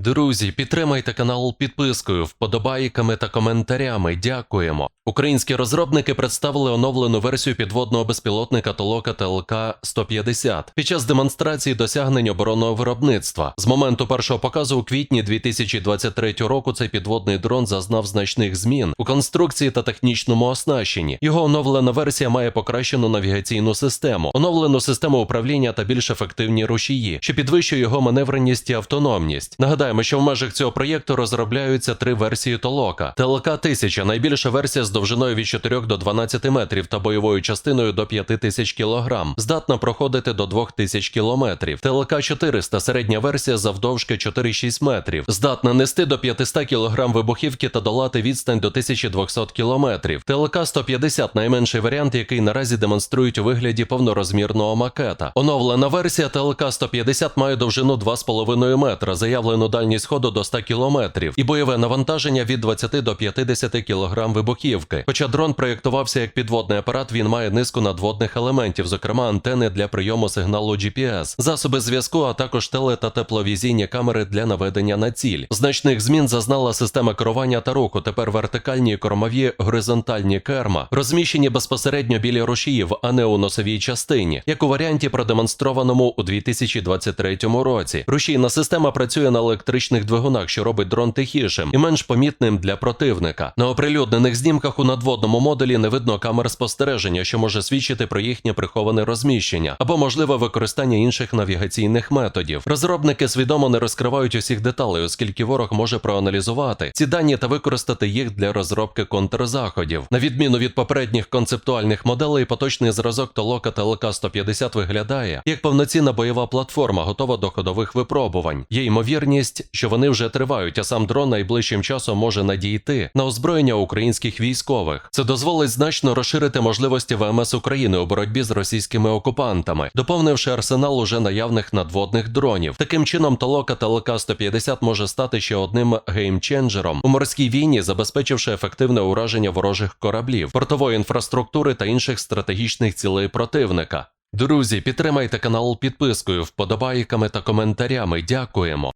Друзі, підтримайте канал підпискою, вподобайками та коментарями. Дякуємо. Українські розробники представили оновлену версію підводного безпілотника Толока ТЛК 150 під час демонстрації досягнень оборонного виробництва. З моменту першого показу у квітні 2023 року цей підводний дрон зазнав значних змін конструкції та технічному оснащенні. Його оновлена версія має покращену навігаційну систему, оновлену систему управління та більш ефективні рушії, що підвищує його маневреність і автономність. Нагадаємо, що в межах цього проєкту розробляються три версії Толока. ТЛК 1000 найбільша версія з довжиною від 4 до 12 метрів та бойовою частиною до 5000 кг, здатна проходити до 2000 км. ТЛК 400 середня версія завдовжки 4,6 метрів, здатна нести до 500 кг вибухівки та долати відстань до 1200 км. ТЛК 150 найменший варіант, який наразі демонструють у вигляді повнорозмірного макета. Оновлена версія ТЛК 150 має довжину 2,5 метра, заявлену дальність ходу до 100 км і бойове навантаження від 20 до 50 кг вибухівки. Хоча дрон проєктувався як підводний апарат, він має низку надводних елементів, зокрема антени для прийому сигналу GPS, засоби зв'язку, а також теле та тепловізійні камери для наведення на ціль. Значних змін зазнала система керування та руху. Тепер вертикальні і кормові горизонтальні керма розміщені безпосередньо біля рушіїв, а не у носовій частині, як у варіанті, продемонстрованому у 2023 році. Рушійна система працює на електричних двигунах, що робить дрон тихішим і менш помітним для противника. На оприлюднених знімках у надводному модулі не видно камер спостереження, що може свідчити про їхнє приховане розміщення або можливе використання інших навігаційних методів. Розробники свідомо не розкривають усіх деталей, оскільки ворог може проаналізувати ці дані та використати їх для розробки контрзаходів. На відміну від попередніх концептуальних моделей, поточний зразок Толока ТЛК 150 виглядає як повноцінна бойова платформа, готова до ходових випробувань. Є ймовірність, що вони вже тривають, а сам дрон найближчим часом може надійти на озброєння українських військових. Це дозволить значно розширити можливості ВМС України у боротьбі з російськими окупантами, доповнивши арсенал уже наявних надводних дронів. Таким чином, Толока ТЛК 150 може стати ще одним геймченджером у морській війні, забезпечивши ефективне ураження ворожих кораблів, портової інфраструктури та інших стратегічних цілей противника. Друзі, підтримайте канал підпискою, вподобайками та коментарями. Дякуємо.